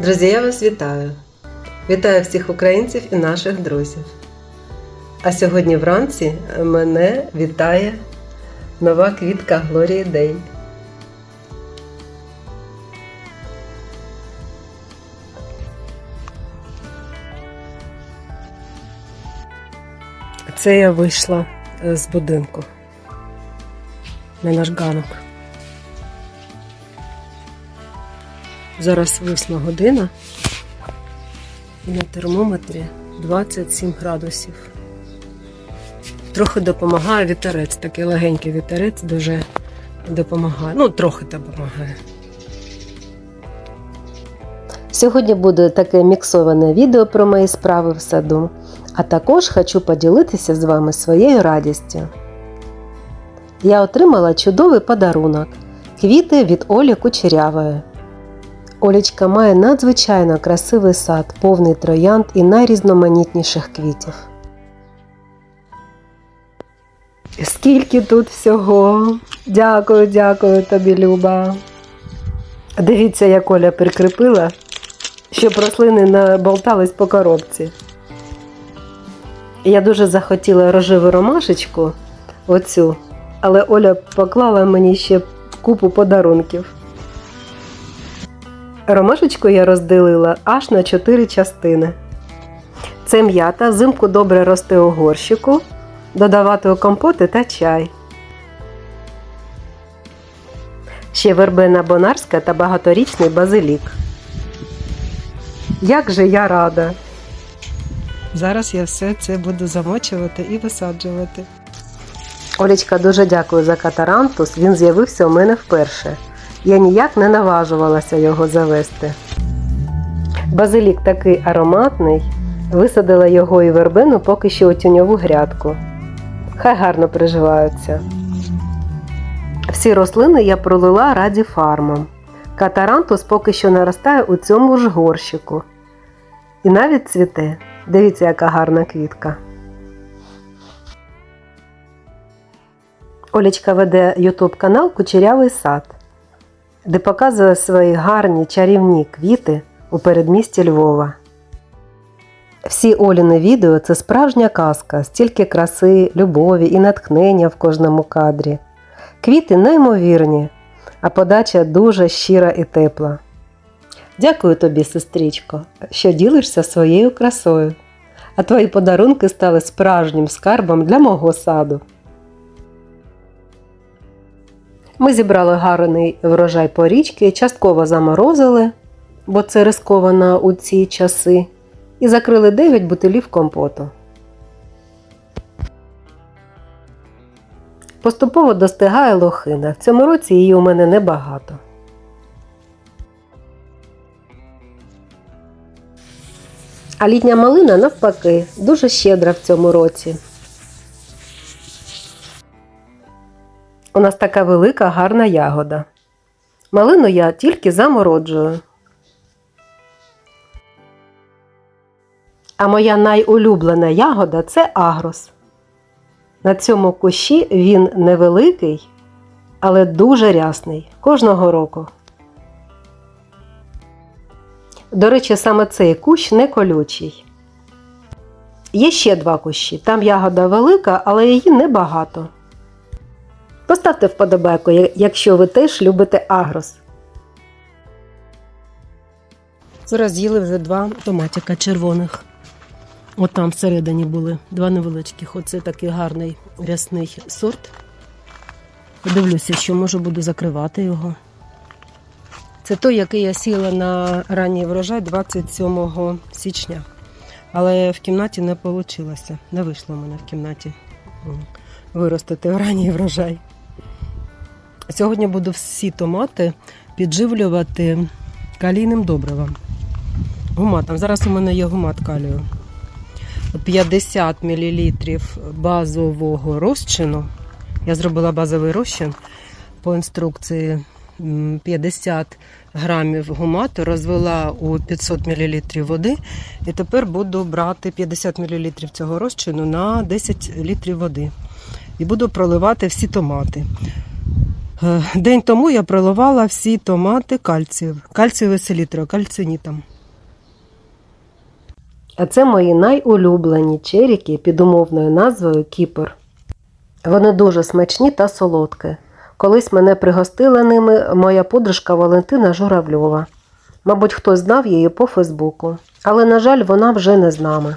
Друзі, я вас вітаю! Вітаю всіх українців і наших друзів. А сьогодні вранці мене вітає нова квітка Глорії Дей. Це я вийшла з будинку на наш ганок. Зараз восьма година і на термометрі 27 градусів. Трохи допомагає вітерець, такий легенький вітерець дуже допомагає. Ну, трохи допомагає. Сьогодні буде таке міксоване відео про мої справи в саду, а також хочу поділитися з вами своєю радістю. Я отримала чудовий подарунок квіти від Олі Кучерявої. Олічка має надзвичайно красивий сад, повний троянд і найрізноманітніших квітів. Скільки тут всього! Дякую, дякую тобі, Люба. Дивіться, як Оля прикріпила, щоб рослини не болтались по коробці. Я дуже захотіла рожеву ромашечку, оцю, але Оля поклала мені ще купу подарунків. Ромашечку я розділила аж на 4 частини. Це м'ята, взимку добре росте у горщику, додавати у компоти та чай. Ще вербена бонарська та багаторічний базилік. Як же я рада! Зараз я все це буду замочувати і висаджувати. Олечка, дуже дякую за катарантус. Він з'явився у мене вперше. Я ніяк не наважувалася його завести. Базилік такий ароматний, висадила його і вербину поки що у тіньову грядку. Хай гарно приживаються. Всі рослини я пролила раді фармом. Катарантус поки що наростає у цьому ж горщику. І навіть цвіте. Дивіться, яка гарна квітка. Олічка веде ютуб канал Кучерявий сад де показує свої гарні чарівні квіти у передмісті Львова. Всі Оліни відео це справжня казка, стільки краси, любові і натхнення в кожному кадрі. Квіти неймовірні, а подача дуже щира і тепла. Дякую тобі, сестричко, що ділишся своєю красою, а твої подарунки стали справжнім скарбом для мого саду. Ми зібрали гарний врожай порічки, частково заморозили, бо це рисковано у ці часи, і закрили 9 бутилів компоту. Поступово достигає лохина. В цьому році її у мене небагато. А літня малина навпаки дуже щедра в цьому році. У нас така велика гарна ягода. Малину я тільки замороджую. А моя найулюблена ягода це агрос. На цьому кущі він невеликий, але дуже рясний кожного року. До речі, саме цей кущ не колючий. Є ще два кущі. Там ягода велика, але її небагато. Поставте вподобайку, якщо ви теж любите агрос. Зараз з'їли вже два томатика червоних. От там всередині були два невеличких. Оце такий гарний рясний сорт. Подивлюся, що може буду закривати його. Це той, який я сіла на ранній врожай 27 січня. Але в кімнаті не вийшло. Не вийшло в мене в кімнаті виростити ранній врожай. Сьогодні буду всі томати підживлювати калійним добривом. Гуматом. Зараз у мене є гумат калію. 50 мл базового розчину. Я зробила базовий розчин по інструкції 50 грамів гумату, розвела у 500 мл води. І тепер буду брати 50 мл цього розчину на 10 літрів води. І буду проливати всі томати. Е, День тому я проливала всі томати кальцієв, кальцієве селітро, кальцинітом. А це мої найулюблені черіки під умовною назвою Кіпр. Вони дуже смачні та солодкі. Колись мене пригостила ними моя подружка Валентина Журавльова. Мабуть, хтось знав її по Фейсбуку, але, на жаль, вона вже не з нами.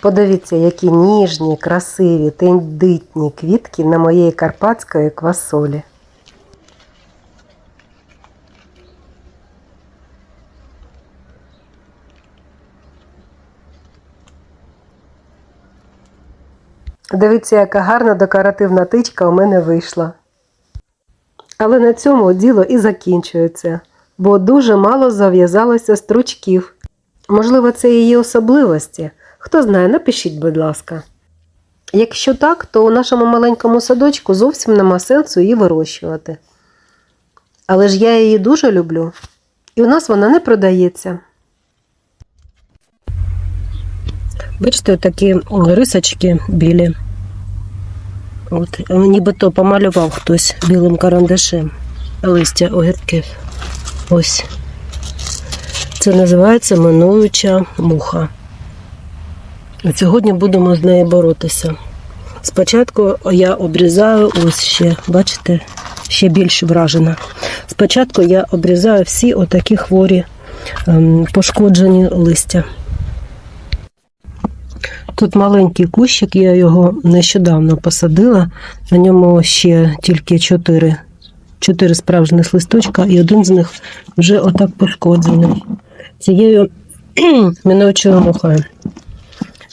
Подивіться, які ніжні, красиві, тендитні квітки на моєї карпатської квасолі. Дивіться, яка гарна декоративна тичка у мене вийшла. Але на цьому діло і закінчується, бо дуже мало зав'язалося стручків. Можливо, це її особливості. Хто знає, напишіть, будь ласка. Якщо так, то у нашому маленькому садочку зовсім нема сенсу її вирощувати. Але ж я її дуже люблю, і у нас вона не продається. Бачите, такі рисочки білі. От, нібито помалював хтось білим карандашем листя огірків. Ось. Це називається минуюча муха. Сьогодні будемо з нею боротися. Спочатку я обрізаю ось ще, бачите, ще більш вражена. Спочатку я обрізаю всі отакі хворі ем, пошкоджені листя. Тут маленький кущик, я його нещодавно посадила. На ньому ще тільки чотири, чотири справжніх листочка, і один з них вже отак пошкоджений. Цією міночою мухою.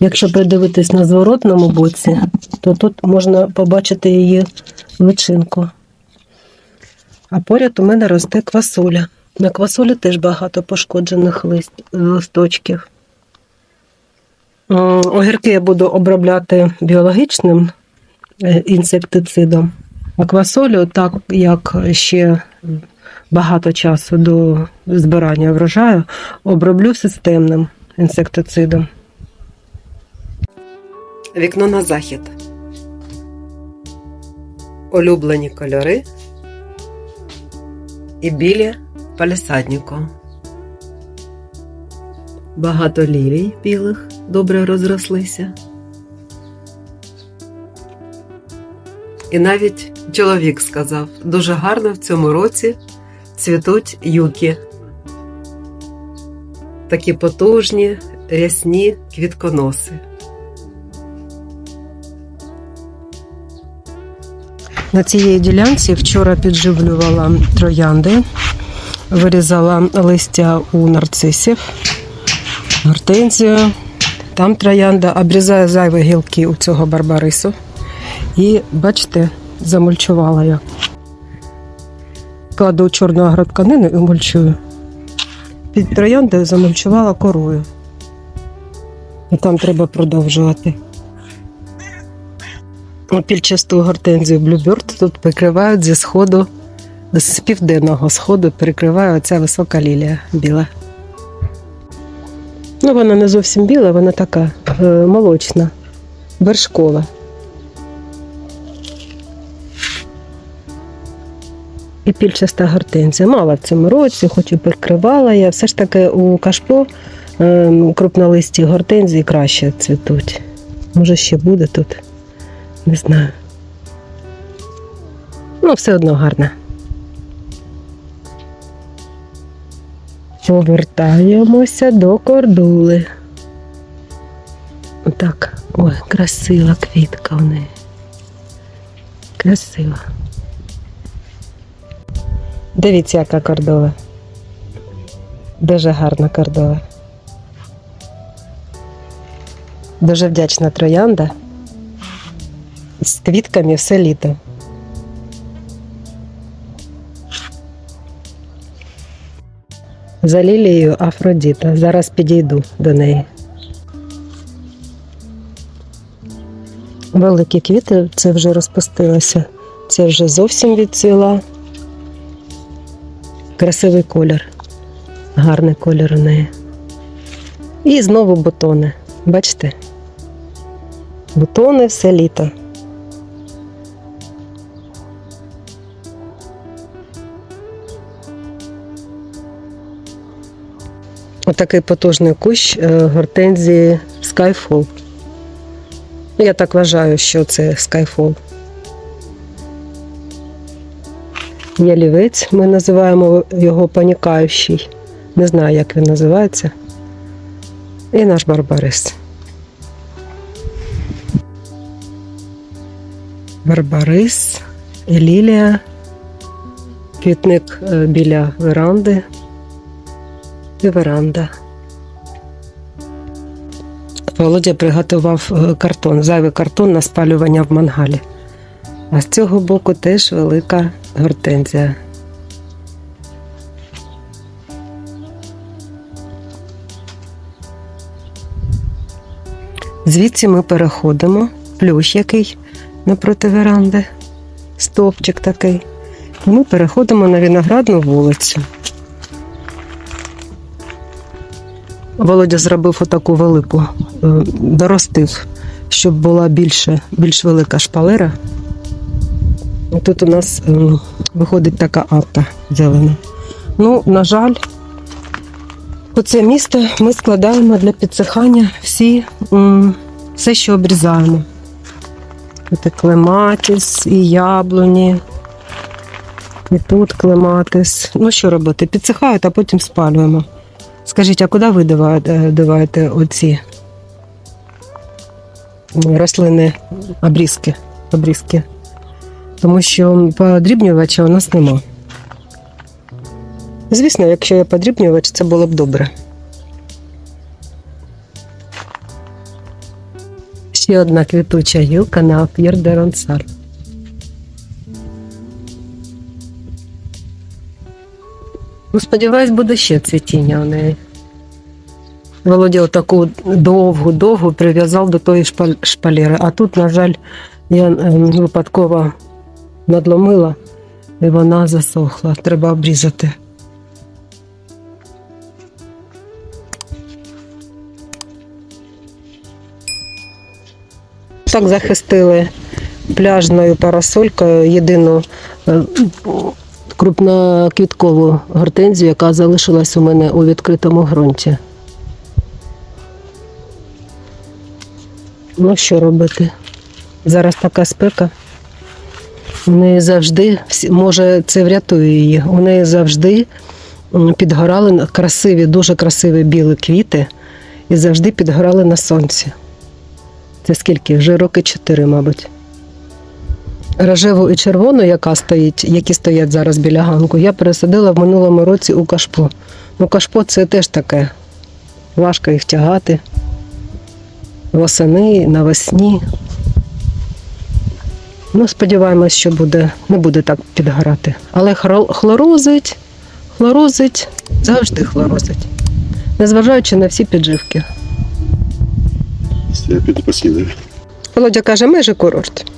Якщо придивитись на зворотному боці, то тут можна побачити її личинку. А поряд у мене росте квасоля. На квасолі теж багато пошкоджених лист, листочків. М, Огірки я буду обробляти біологічним е, інсектицидом, а так як ще багато часу до збирання врожаю, оброблю системним інсектицидом. Вікно на захід. Улюблені кольори і білі палісаднику. Багато лілій білих добре розрослися. І навіть чоловік сказав, дуже гарно в цьому році цвітуть юки. Такі потужні, рясні квітконоси. На цій ділянці вчора підживлювала троянди, вирізала листя у нарцисів, гортензію. Там троянда обрізаю зайві гілки у цього барбарису. І, бачите, замульчувала я. Кладу чорну агротканину і мульчую. Під трояндою замульчувала корою. І там треба продовжувати. Пільчасту гортензію Bluebird тут прикривають зі сходу, з південного сходу прикриває оця висока лілія біла. Ну, вона не зовсім біла, вона така е, молочна, вершкова. І пільчаста гортензія. Мала в цьому році, хоч і прикривала я. Все ж таки у кашпо е, крупнолисті гортензії краще цвітуть. Може, ще буде тут. Не знаю. Ну, все одно гарна. Повертаємося до кордули. Отак. Ой, красива квітка в неї. Красива. Дивіться, яка кордова. Дуже гарна кордова. Дуже вдячна троянда з квітками все літо. За лілією Афродіта. Зараз підійду до неї. Великі квіти, це вже розпустилося. Це вже зовсім відцвіла. Красивий колір. Гарний колір у неї. І знову бутони. Бачите? Бутони все літо. Отакий потужний кущ е, гортензії Skyfall. Я так вважаю, що це Skyfall. Ялівець, ми називаємо його панікаючий. Не знаю, як він називається. І наш барбарис. Барбарис, лілія, квітник е, біля веранди і веранда. Володя приготував е, картон, зайвий картон на спалювання в мангалі. А з цього боку теж велика гортензія. Звідси ми переходимо, плющ який напроти веранди, стовпчик такий. І ми переходимо на виноградну вулицю. Володя зробив отаку велику, е, доростив, щоб була більше, більш велика шпалера. Тут у нас е, виходить така арта зелена. Ну, на жаль, оце місто ми складаємо для підсихання всі, все, що обрізаємо. Це клематис, і яблуні, і тут клематис. Ну, що робити? Підсихають, а потім спалюємо. Скажіть, а куди ви диваєте, диваєте оці рослини обрізки? обрізки? Тому що подрібнювача у нас нема. Звісно, якщо є подрібнювач, це було б добре. Ще одна квітуча гілка на П'єр де Ронсар. Ну, сподіваюсь, буде ще цвітіння у неї. Володя отаку довгу-довгу прив'язав до тої шпалери. А тут, на жаль, я ем, випадково надломила і вона засохла. Треба обрізати. Так захистили пляжною парасолькою єдину е, крупноквіткову гортензію, яка залишилась у мене у відкритому ґрунті. Ну, що робити? Зараз така спека. У неї завжди, може, це врятує її. У неї завжди підгорали красиві, дуже красиві білі квіти і завжди підгорали на сонці. Це скільки? Вже роки чотири, мабуть. Рожеву і червону, яка стоїть, які стоять зараз біля ганку, я пересадила в минулому році у кашпо. Ну, кашпо це теж таке. Важко їх тягати. Восени, навесні. Ну, сподіваємось, що буде, не буде так підгорати. Але хлорозить, хлорозить, завжди хлорозить. Незважаючи на всі підживки. Володя каже, майже курорт.